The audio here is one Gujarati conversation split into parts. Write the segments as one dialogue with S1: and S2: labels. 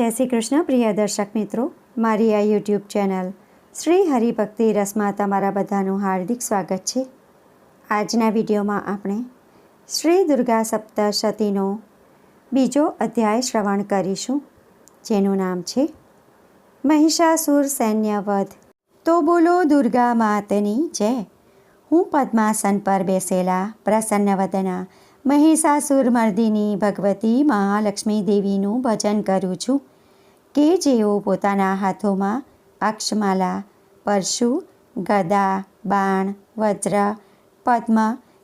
S1: જય શ્રી કૃષ્ણ, પ્રિય દર્શક મિત્રો. મારી આ યુટ્યુબ ચેનલ શ્રી હરિભક્તિ રસમાં તમારા બધાનું હાર્દિક સ્વાગત છે. આજના વિડીયોમાં આપણે શ્રી દુર્ગા સપ્તશતીનો બીજો અધ્યાય શ્રવણ કરીશું, જેનું નામ છે મહિષાસુર સૈન્ય વધ તો બોલો દુર્ગા માતની જય. હું પદ્માસન પર બેસેલા પ્રસન્નવદના મહિષાસુર મર્દિની ભગવતી મહાલક્ષ્મી દેવીનું ભજન કરું છું. કે જેઓ પોતાના હાથોમાં અક્ષમાલા, પરશુ, ગદા, બાણ, વજ્ર, પદ્મ,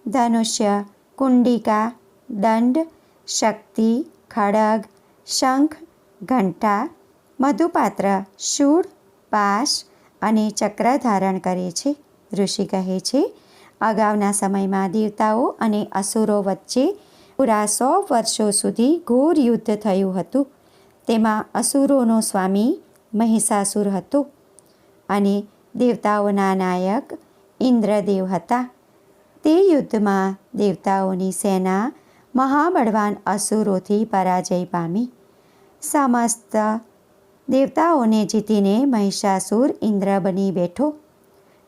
S1: ધનુષ્ય, કુંડિકા, દંડ, શક્તિ, ખડગ, શંખ, ઘંટા, મધુપાત્ર, શૂળ, પાશ અને ચક્ર ધારણ કરે છે. ઋષિ કહે છે, અગાઉના સમયમાં દેવતાઓ અને અસુરો વચ્ચે પૂરા સો વર્ષો સુધી ઘોર યુદ્ધ થયું હતું. તેમાં અસુરોનો સ્વામી મહિષાસુર હતો અને દેવતાઓના નાયક ઇન્દ્રદેવ હતા. તે યુદ્ધમાં દેવતાઓની સેના મહાબળવાન અસુરોથી પરાજય પામી. સમસ્ત દેવતાઓને જીતીને મહિષાસુર ઇન્દ્ર બની બેઠો.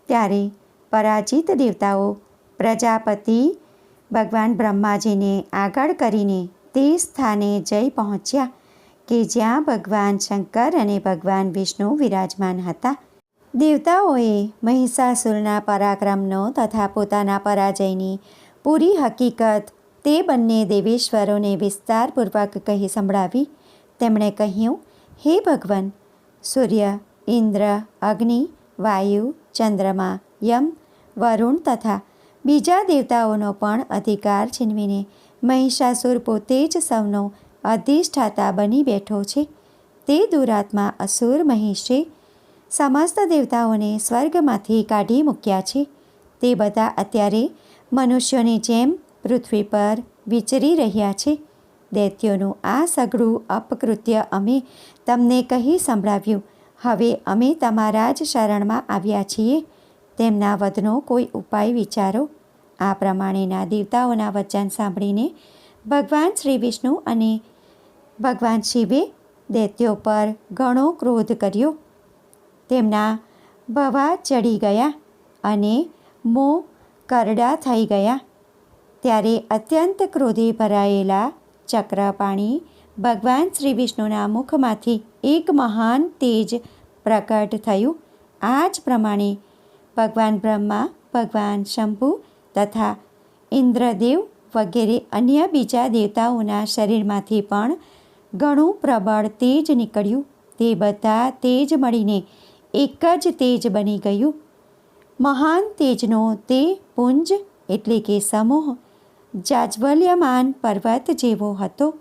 S1: ત્યારે પરાજિત દેવતાઓ પ્રજાપતિ ભગવાન બ્રહ્માજીને આગળ કરીને તે સ્થાને જઈ પહોંચ્યા. કે જ્યાં ભગવાન શંકર અને ભગવાન વિષ્ણુ વિરાજમાન હતા. દેવતાઓએ મહિષાસુરના પરાક્રમનો તથા પોતાના પરાજયની પૂરી હકીકત તે બંને દેવેશ્વરોને વિસ્તારપૂર્વક કહી સંભળાવી. તેમણે કહ્યું, હે ભગવાન, સૂર્ય, ઇન્દ્ર, અગ્નિ, વાયુ, ચંદ્રમા, યમ, વરુણ તથા બીજા દેવતાઓનો પણ અધિકાર છીનવીને મહિષાસુર પોતે જ સૌનો અધિષ્ઠાતા બની બેઠો છે. તે દુરાત્મા અસુર મહિષે સમસ્ત દેવતાઓને સ્વર્ગમાંથી કાઢી મૂક્યા છે. તે બધા અત્યારે મનુષ્યોની જેમ પૃથ્વી પર વિચરી રહ્યા છે. દૈત્યોનું આ સઘળું અપકૃત્ય અમે તમને કહી સંભળાવ્યું. હવે અમે તમારા જ શરણમાં આવ્યા છીએ. તેમના વધનો કોઈ ઉપાય વિચારો. આ પ્રમાણેના દેવતાઓના વચન સાંભળીને ભગવાન શ્રી વિષ્ણુ અને ભગવાન શિવે દૈત્યો પર ઘણો ક્રોધ કર્યો. તેમના ભવા ચડી ગયા અને મો કરડા થઈ ગયા. ત્યારે અત્યંત ક્રોધે ભરાયેલા ચક્રપાણી ભગવાન શ્રી વિષ્ણુના મુખમાંથી એક મહાન તેજ પ્રકટ થયું. આ જ પ્રમાણે ભગવાન બ્રહ્મા, ભગવાન શંભુ તથા ઇન્દ્રદેવ વગેરે અન્ય બીજા દેવતાઓના શરીરમાંથી પણ ઘણું પ્રબળ તેજ નીકળ્યું. તે બધા તેજ મળીને એક જ તેજ બની ગયું. મહાન તેજનો તે પુંજ એટલે કે સમૂહ, જાજવલ્યમાન પર્વત જેવો હતો.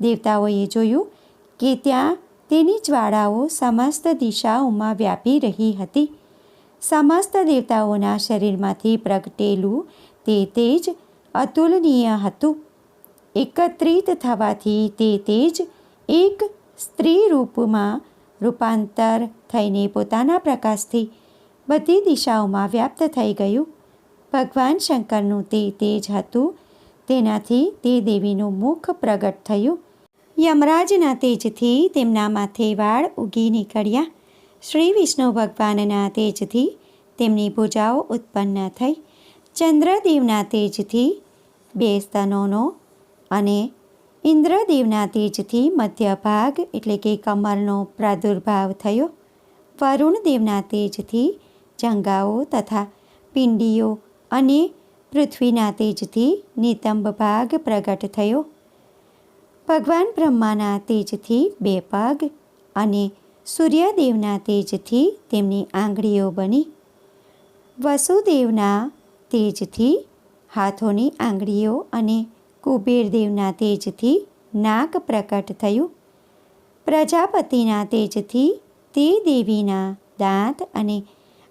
S1: દેવતાઓએ જોયું કે ત્યાં તેની જ્વાળાઓ સમસ્ત દિશાઓમાં વ્યાપી રહી હતી. સમસ્ત દેવતાઓના શરીરમાંથી પ્રગટેલું તે તેજ અતુલનીય હતું. એકત્રિત થવાથી તે તેજ એક સ્ત્રી રૂપમાં રૂપાંતર થઈને પોતાના પ્રકાશથી બધી દિશાઓમાં વ્યાપ્ત થઈ ગયું. ભગવાન શંકરનું તે તેજ હતું. તેનાથી તે દેવીનું મુખ પ્રગટ થયું. યમરાજના તેજથી તેમના માથે વાળ ઉગી નીકળ્યા. શ્રી વિષ્ણુ ભગવાનના તેજથી તેમની ભૂજાઓ ઉત્પન્ન થઈ. ચંદ્રદેવના તેજથી બે સ્તનોનો અને ઇન્દ્રદેવના તેજથી મધ્ય ભાગ એટલે કે કમરનો પ્રાદુર્ભાવ થયો. વરુણદેવના તેજથી જંગાઓ તથા પિંડીઓ અને પૃથ્વીના તેજથી નિતંબ ભાગ પ્રગટ થયો. ભગવાન બ્રહ્માના તેજથી બે પગ અને સૂર્યદેવના તેજથી તેમની આંગળીઓ બની. વસુદેવના તેજથી હાથોની આંગળીઓ અને કુબેરદેવના તેજથી નાક પ્રકટ થયું. પ્રજાપતિના તેજથી તે દેવીના દાંત અને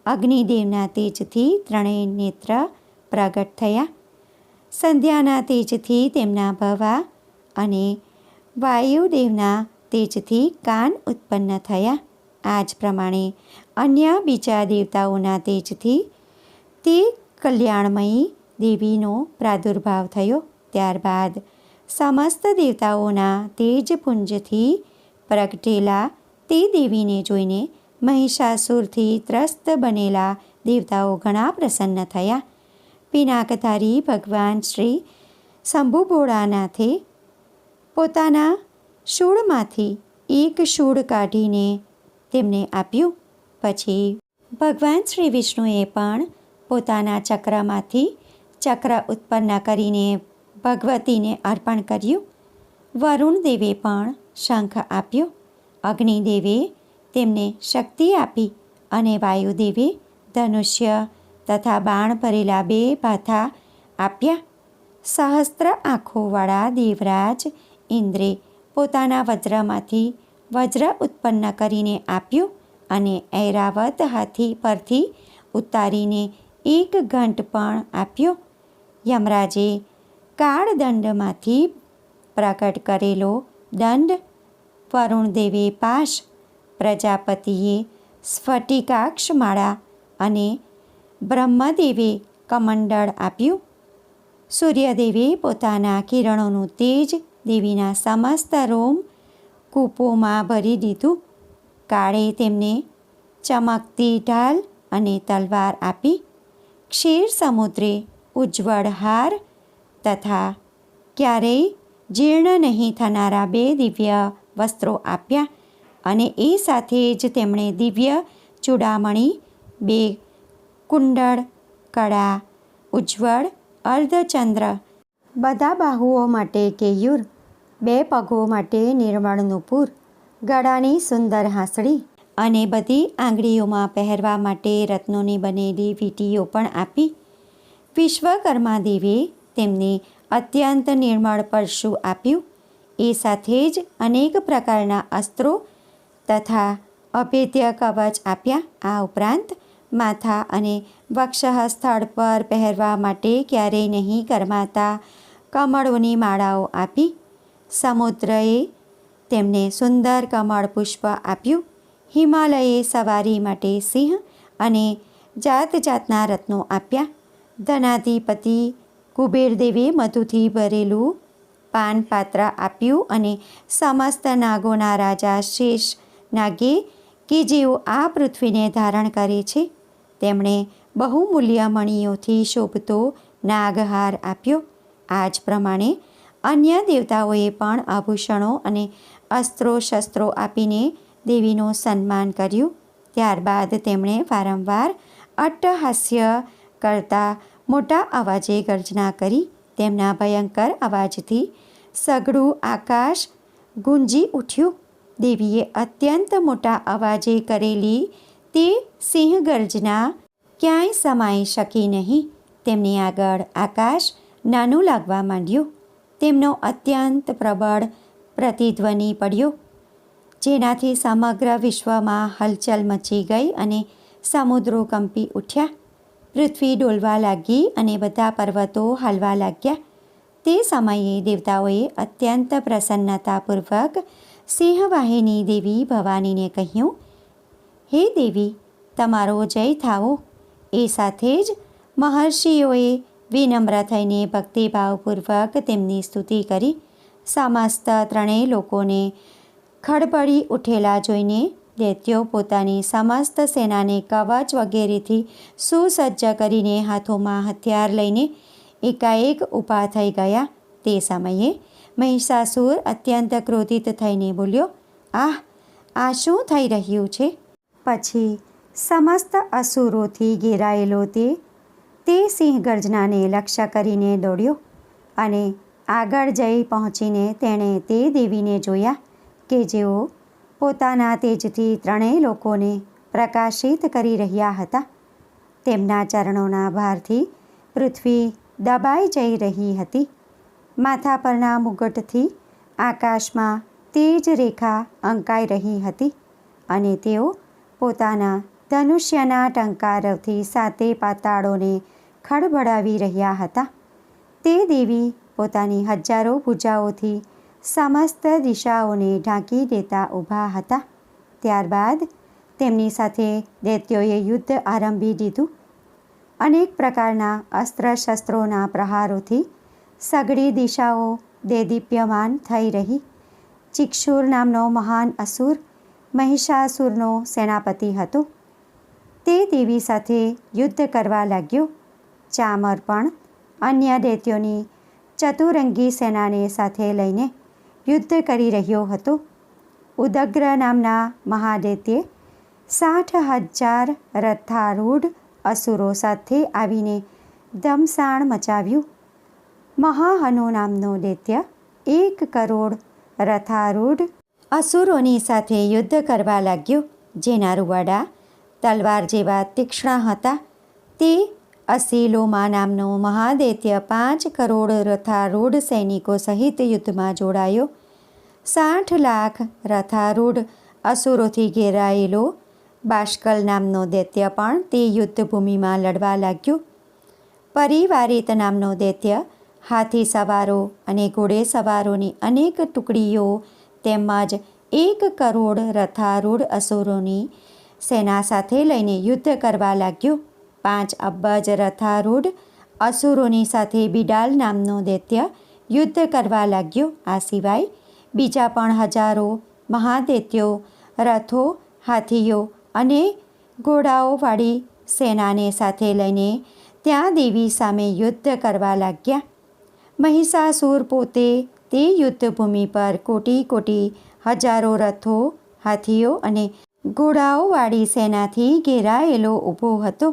S1: અગ્નિદેવના તેજથી ત્રણેય નેત્ર પ્રગટ થયા. સંધ્યાના તેજથી તેમના ભવા અને વાયુદેવના તેજથી કાન ઉત્પન્ન થયા. આ જ પ્રમાણે અન્ય બીજા દેવતાઓના તેજથી તે કલ્યાણમયી દેવીનો પ્રાદુર્ભાવ થયો. ત્યારબાદ સમસ્ત દેવતાઓના તેજપુંજથી પ્રગટેલા તે દેવીને જોઈને મહિષાસુરથી ત્રસ્ત બનેલા દેવતાઓ ઘણા પ્રસન્ન થયા. પિનાકધારી ભગવાન શ્રી શંભુ ભોળાનાથે પોતાના શૂળમાંથી એક શૂળ કાઢીને તેમને આપ્યું. પછી ભગવાન શ્રી વિષ્ણુએ પણ પોતાના ચક્રમાંથી ચક્ર ઉત્પન્ન કરીને ભગવતીને અર્પણ કર્યું. વરુણ દેવે પણ શંખ આપ્યો. અગ્નિદેવે તેમને શક્તિ આપી અને વાયુદેવે ધનુષ્ય તથા બાણ ભરેલા બે ભાથા આપ્યા. સહસ્ત્ર આંખોવાળા દેવરાજ ઇન્દ્રે પોતાના વજ્રમાંથી વજ્ર ઉત્પન્ન કરીને આપ્યું અને ઐરાવત હાથી પરથી ઉતારીને એક ઘંટ પણ આપ્યો. યમરાજે કાળદંડમાંથી પ્રકટ કરેલો દંડ વરુણદેવે પાશ પ્રજાપતિએ સ્ફટિકાક્ષ માળા અને બ્રહ્મદેવે કમંડળ આપ્યું. સૂર્યદેવે પોતાના કિરણોનું તેજ દેવીના સમસ્ત રોમ કૂપોમાં ભરી દીધું. કાળે તેમને ચમકતી ઢાલ અને તલવાર આપી. ક્ષીર સમુદ્રે ઉજ્જવળ હાર તથા ક્યારેય જીર્ણ નહીં થનારા બે દિવ્ય વસ્ત્રો આપ્યા અને એ સાથે જ તેમણે દિવ્ય ચૂડામણી, બે કુંડળ, કળા, ઉજ્જવળ, અર્ધચંદ્ર બધા બાહુઓ માટે કેયુર, બે પગો માટે નિર્મળ નુપુર ગળાની સુંદર હાંસળી અને બધી આંગળીઓમાં પહેરવા માટે રત્નોની બનેલી વીટીઓ પણ આપી. વિશ્વકર્મા દેવે તેમને અત્યંત નિર્મળ પરશુ આપ્યું. એ સાથે જ અનેક પ્રકારના અસ્ત્રો તથા અભેદ્ય કવચ આપ્યા. આ ઉપરાંત માથા અને વક્ષઃ સ્થળ પર પહેરવા માટે ક્યારેય નહીં કરમાતા કમળોની માળાઓ આપી. સમુદ્રએ તેમને સુંદર કમળ પુષ્પ આપ્યું. હિમાલયે સવારી માટે સિંહ અને જાત જાતના રત્નો આપ્યા. ધનાધિપતિ કુબેરદેવે મધુથી ભરેલું પાન પાત્ર આપ્યું અને સમસ્ત નાગોના રાજા શેષ નાગે કે જેઓ આ પૃથ્વીને ધારણ કરે છે, તેમણે બહુમૂલ્ય મણીઓથી શોભતો નાગહાર આપ્યો. આ જ પ્રમાણે અન્ય દેવતાઓએ પણ આભૂષણો અને અસ્ત્રો શસ્ત્રો આપીને દેવીનું સન્માન કર્યું. ત્યારબાદ તેમણે વારંવાર અટ્ટહાસ્ય કરતા મોટા અવાજે ગર્જના કરી તેમના ભયંકર અવાજથી સઘળું આકાશ ગુંજી ઉઠ્યું. દેવીએ અત્યંત મોટા અવાજે કરેલી તે સિંહ ગર્જના ક્યાંય સમાઈ શકી નહીં. તેમની આગળ આકાશ નાનું લાગવા માંડ્યું. તેમનો અત્યંત પ્રબળ પ્રતિધ્વનિ પડ્યો. જેનાથી સમગ્ર વિશ્વમાં હલચલ મચી ગઈ અને સમુદ્રો કંપી ઉઠ્યા. પૃથ્વી ડોલવા લાગી અને બધા પર્વતો હાલવા લાગ્યા. તે સમયે દેવતાઓએ અત્યંત પ્રસન્નતાપૂર્વક સિંહવાહિની દેવી ભવાનીને કહ્યું, હે દેવી, તમારો જય થાવો. એ સાથે જ મહર્ષિઓએ વિનમ્ર થઈને ભક્તિભાવપૂર્વક તેમની સ્તુતિ કરી. સમસ્ત ત્રણેય લોકોને ખડબડી ઉઠેલા જોઈને દૈત્યો પોતાની સમસ્ત સેનાને કવચ વગેરેથી સુસજ્જ કરીને હાથોમાં હથિયાર લઈને એકાએક ઊભા થઈ ગયા. તે સમયે મહિષાસુર અત્યંત ક્રોધિત થઈને બોલ્યો, આહ, આ શું થઈ રહ્યું છે? પછી સમસ્ત અસુરોથી ઘેરાયેલો તે તે સિંહ ગર્જનાને લક્ષ્ય કરીને દોડ્યો અને આગળ જઈ પહોંચીને તેણે તે દેવીને જોયા કે જેઓ પોતાના તેજથી ત્રણેય લોકોને પ્રકાશિત કરી રહ્યા હતા. તેમના ચરણોના ભારથી પૃથ્વી દબાઈ જઈ રહી હતી. માથા પરના મુગટથી આકાશમાં તેજ રેખા અંકાઈ રહી હતી અને તેઓ પોતાના ધનુષ્યના ટંકારથી સાતે પાતાળોને ખડબડાવી રહ્યા હતા. તે દેવી પોતાની હજારો ભૂજાઓથી સમસ્ત દિશાઓને ઢાંકી દેતા ઊભા હતા. ત્યારબાદ તેમની સાથે દૈત્યોએ યુદ્ધ આરંભી દીધું. અનેક પ્રકારના અસ્ત્ર શસ્ત્રોના પ્રહારોથી સઘળી દિશાઓ દેદીપ્યમાન થઈ રહી. ચિક્ષુર નામનો મહાન અસુર, મહિષાસુરનો સેનાપતિ હતો. તે દેવી સાથે યુદ્ધ કરવા લાગ્યો. ચામર પણ અન્ય દૈત્યોની ચતુરંગી સેનાને સાથે લઈને યુદ્ધ કરી રહ્યો હતો. ઉદગ્ર નામના મહાદૈત્યે સાઠ હજાર રથારૂઢ અસુરો સાથે આવીને દમસાણ મચાવ્યું. મહાહનુ નામનો દૈત્ય એક કરોડ રથારૂઢ અસુરોની સાથે યુદ્ધ કરવા લાગ્યો. જેના રૂવાડા તલવાર જેવા તીક્ષ્ણ હતા. તે અસીલોમા નામનો મહાદૈત્ય પાંચ કરોડ રથારૂઢ સૈનિકો સહિત યુદ્ધમાં જોડાયો. સાઠ લાખ રથારૂઢ અસુરોથી ઘેરાયેલો. બાષ્કલ નામનો દૈત્ય પણ તે યુદ્ધભૂમિમાં લડવા લાગ્યો. પરિવારિત નામનો દૈત્ય, હાથી સવારો અને ઘોડે સવારોની અનેક ટુકડીઓ તેમજ એક કરોડ રથારૂઢ અસુરોની સેના સાથે લઈને યુદ્ધ કરવા લાગ્યો. પાંચ અબ્બજ રથારૂઢ અસુરોની સાથે બિડાલ નામનો દૈત્ય યુદ્ધ કરવા લાગ્યો. આ સિવાય બીજા પણ હજારો મહાદૈત્યો, રથો, હાથીઓ અને ઘોડાઓવાળી સેનાને સાથે લઈને ત્યાં દેવી સામે યુદ્ધ કરવા લાગ્યા. મહિષાસુર પોતે તે યુદ્ધભૂમિ પર કોટી કોટી હજારો રથો, હાથીઓ અને ઘોડાઓવાળી સેનાથી ઘેરાયેલો ઊભો હતો.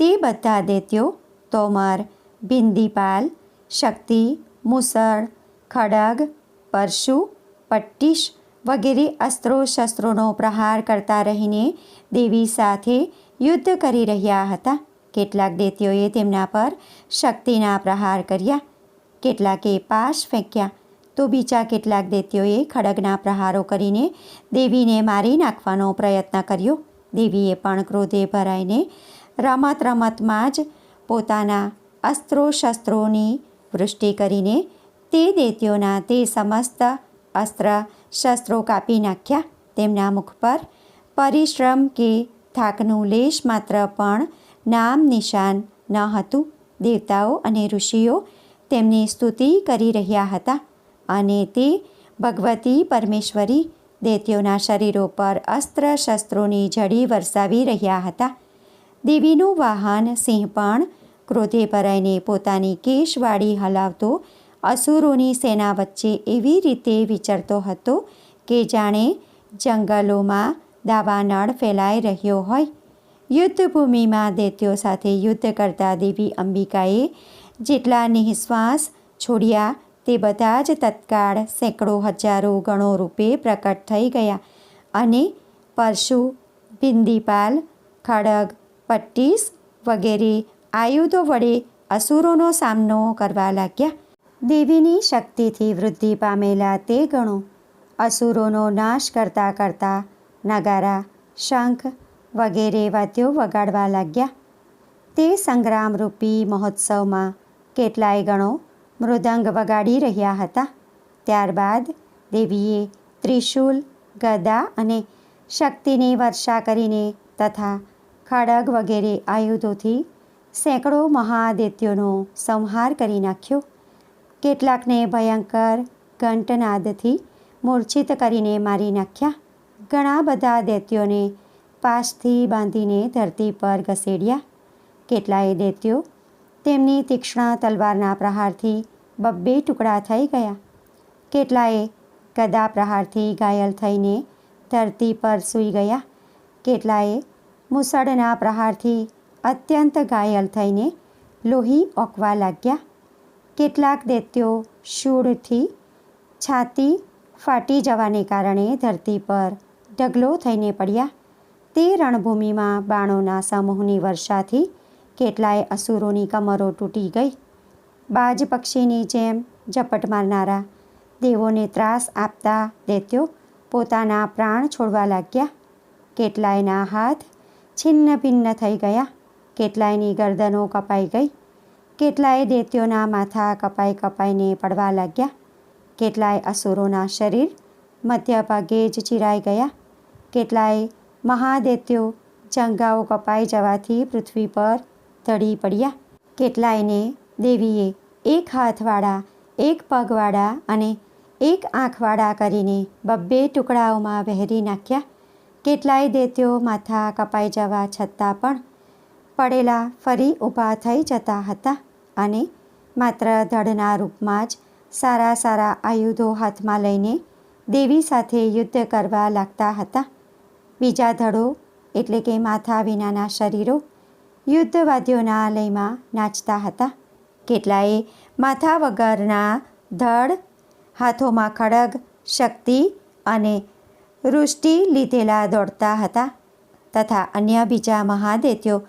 S1: તે બધા દૈત્યો, તોમર, બિંદીપાલ, શક્તિ, મુસળ, ખડગ, પરશુ, પટ્ટીશ વગેરે અસ્ત્રો શસ્ત્રોનો પ્રહાર કરતા રહીને દેવી સાથે યુદ્ધ કરી રહ્યા હતા. કેટલાક દૈત્યોએ તેમના પર શક્તિના પ્રહાર કર્યા, કેટલાકે પાશ ફેંક્યા. તો બીજા કેટલાક દૈત્યોએ ખડગના પ્રહારો કરીને દેવીને મારી નાખવાનો પ્રયત્ન કર્યો. દેવીએ પણ ક્રોધે ભરાઈને રમત રમતમાં જ પોતાના અસ્ત્રો શસ્ત્રોની વૃષ્ટિ કરીને તે દૈત્યોના તે સમસ્ત અસ્ત્ર શસ્ત્રો કાપી નાખ્યા. તેમના મુખ પર પરિશ્રમ કે થાકનું લેશ માત્ર પણ નામ નિશાન ન હતું. દેવતાઓ અને ઋષિઓ તેમની સ્તુતિ કરી રહ્યા હતા અને તે ભગવતી પરમેશ્વરી દૈત્યોના શરીરો પર અસ્ત્ર શસ્ત્રોની જડી વરસાવી રહ્યા હતા. દેવીનું વાહન સિંહ પણ ક્રોધે ભરાઈને પોતાની કેશવાળી હલાવતો, અસુરોની સેના વચ્ચે એવી રીતે વિચરતો હતો કે જાણે જંગલોમાં દાવાનળ ફેલાઈ રહ્યો હોય. યુદ્ધભૂમિમાં દૈત્યો સાથે યુદ્ધ કરતા દેવી અંબિકાએ જેટલા નિઃશ્વાસ છોડ્યા તે બધા જ તત્કાળ સેંકડો હજારો ગણો રૂપે પ્રકટ થઈ ગયા અને પરશુ બિંદીપાલ ખડગ પટ્ટીસ વગેરે આયુધો વડે અસુરોનો સામનો કરવા લાગ્યા. દેવીની શક્તિથી વૃદ્ધિ પામેલા તે ગણો. અસુરોનો નાશ કરતાં કરતાં નગારા, શંખ વગેરે વાદ્યો વગાડવા લાગ્યા. તે સંગ્રામરૂપી મહોત્સવમાં કેટલાય ગણો મૃદંગ વગાડી રહ્યા હતા. ત્યારબાદ દેવીએ ત્રિશૂલ, ગદા અને શક્તિની વર્ષા કરીને તથા ખડગ વગેરે આયુધોથી સેંકડો મહાદૈત્યોનો સંહાર કરી નાખ્યો. કેટલાકને ભયંકર ઘંટનાદથી મૂર્છિત કરીને મારી નાખ્યા. ઘણા બધા દૈત્યોને પાસથી બાંધીને ધરતી પર ઘસેડ્યા. કેટલાય દૈત્યો તેમની તીક્ષ્ણ તલવારના પ્રહારથી બબ્બે ટુકડા થઈ ગયા. કેટલાએ ગદા પ્રહારથી ઘાયલ થઈને ધરતી પર સૂઈ ગયા. કેટલાએ મુસળના પ્રહારથી અત્યંત ઘાયલ થઈને લોહી ઓકવા લાગ્યા. કેટલાક દૈત્યો શૂળથી છાતી ફાટી જવાને કારણે ધરતી પર ઢગલો થઈને પડ્યા. તે રણભૂમિમાં બાણોના સમૂહની વર્ષાથી કેટલાય અસુરોની કમરો તૂટી ગઈ. બાજ પક્ષીની જેમ ઝપટ મારનારા દેવોને ત્રાસ આપતા દૈત્યો પોતાના પ્રાણ છોડવા લાગ્યા. કેટલાયના હાથ છિન્ન ભિન્ન થઈ ગયા. કેટલાયની ગરદનો કપાઈ ગઈ. કેટલાય દૈત્યોના માથા કપાઈ કપાઈને પડવા લાગ્યા. કેટલાય અસુરોના શરીર મધ્યભાગે જ ચીરાઈ ગયા. કેટલાય મહાદૈત્યો જંગાઓ કપાઈ જવાથી પૃથ્વી પર ધડી પડ્યા. કેટલાયને દેવીએ એક હાથવાળા, એક પગવાળા અને એક આંખવાળા કરીને બબ્બે ટુકડાઓમાં વહેરી નાખ્યા. કેટલાય દૈત્યો માથા કપાઈ જવા છતાં પણ પડેલા ફરી ઊભા થઈ જતા હતા અને માત્ર ધડના રૂપમાં જ સારા સારા આયુધો હાથમાં લઈને દેવી સાથે યુદ્ધ કરવા લાગતા હતા. બીજા ધડો એટલે કે માથા વિનાના શરીરો યુદ્ધવાદીઓના લયમાં નાચતા હતા. કેટલાએ માથા વગરના ધડ, હાથોમાં ખડગ, શક્તિ અને વૃષ્ટિ લીધેલા દોડતા હતા તથા અન્ય બીજા મહાદૈત્યો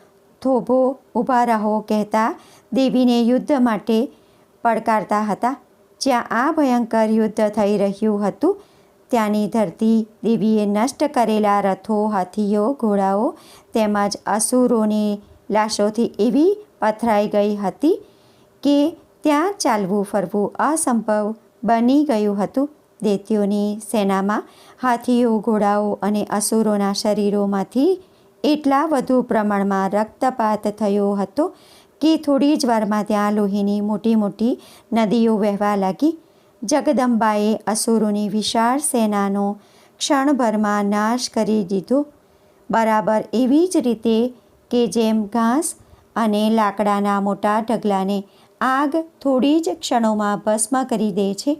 S1: થોભો ઊભા રહો કહેતા દેવીને યુદ્ધ માટે પડકારતા હતા. જ્યાં આ ભયંકર યુદ્ધ થઈ રહ્યું હતું, ત્યાંની ધરતી દેવીએ નષ્ટ કરેલા રથો, હાથીઓ, ઘોડાઓ તેમજ અસુરોની લાશોથી એવી પથરાઈ ગઈ હતી કે ત્યાં ચાલવું ફરવું અસંભવ બની ગયું હતું. દૈત્યોની સેનામાં હાથીઓ, ઘોડાઓ અને અસુરોના શરીરોમાંથી એટલા વધુ પ્રમાણમાં રક્તપાત થયો હતો કે થોડી જ વારમાં ત્યાં લોહીની મોટી મોટી નદીઓ વહેવા લાગી. જગદંબાએ અસુરોની વિશાળ સેનાનો ક્ષણભરમાં નાશ કરી દીધો. બરાબર એવી જ રીતે કે જેમ ઘાસ અને લાકડાના મોટા ઢગલાને આગ થોડી જ ક્ષણોમાં ભસ્મ કરી દે છે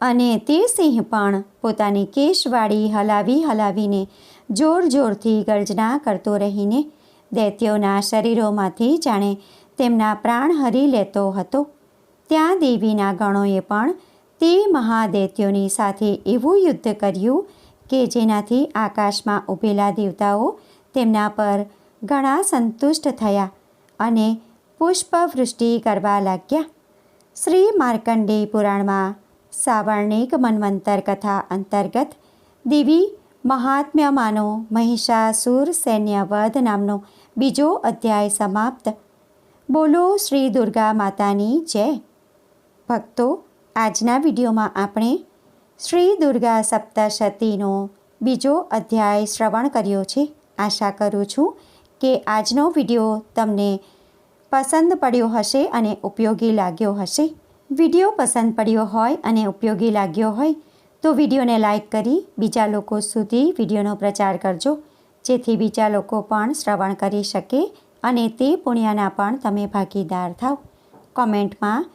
S1: અને તે સિંહ પણ પોતાની કેશવાળી હલાવી હલાવીને જોર જોરથી ગર્જના કરતો રહીને દૈત્યોના શરીરોમાંથી જાણે તેમના પ્રાણ હરી લેતો હતો. ત્યાં દેવીના ગણોએ પણ તે મહાદૈત્યોની સાથે એવું યુદ્ધ કર્યું કે જેનાથી આકાશમાં ઊભેલા દેવતાઓ તેમના પર ઘણા સંતુષ્ટ થયા અને પુષ્પવૃષ્ટિ કરવા લાગ્યા. શ્રી માર્કંડેય પુરાણમાં સાવર્ણિક મન્વંતર કથા અંતર્ગત દેવી મહાત્મ્યમાંનો મહિષાસુર સૈન્યવધ નામનો બીજો અધ્યાય સમાપ્ત બોલો શ્રી દુર્ગા માતાની જય ભક્તો આજના વિડીયોમાં આપણે શ્રી દુર્ગા સપ્તશતીનો બીજો અધ્યાય શ્રવણ કર્યો છે આશા કરું છું કે આજનો વીડિયો તમને પસંદ પડ્યો હશે અને ઉપયોગી લાગ્યો હશે વીડિયો પસંદ પડ્યો હોય અને ઉપયોગી લાગ્યો હોય, તો વિડીયોને લાઇક કરી બીજા લોકો સુધી વિડીયોનો પ્રચાર કરજો, જેથી બીજા લોકો પણ શ્રવણ કરી શકે અને તે પુણ્યના પણ તમે ભાગીદાર થાવ. કોમેન્ટમાં,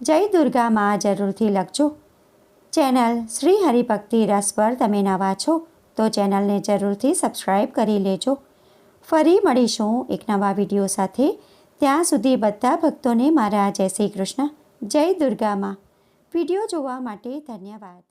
S1: જય દુર્ગા માં, જરૂરથી લખજો. ચેનલ શ્રી હરિભક્તિ રસ પર તમે નવા છો, તો ચેનલને જરૂરથી સબસ્ક્રાઈબ કરી લેજો. ફરી મળીશું એક નવા વીડિયો સાથે. ત્યાં સુધી બધા ભક્તોને મારા જય શ્રી કૃષ્ણ. જય દુર્ગામાં. વીડિયો જોવા માટે ધન્યવાદ.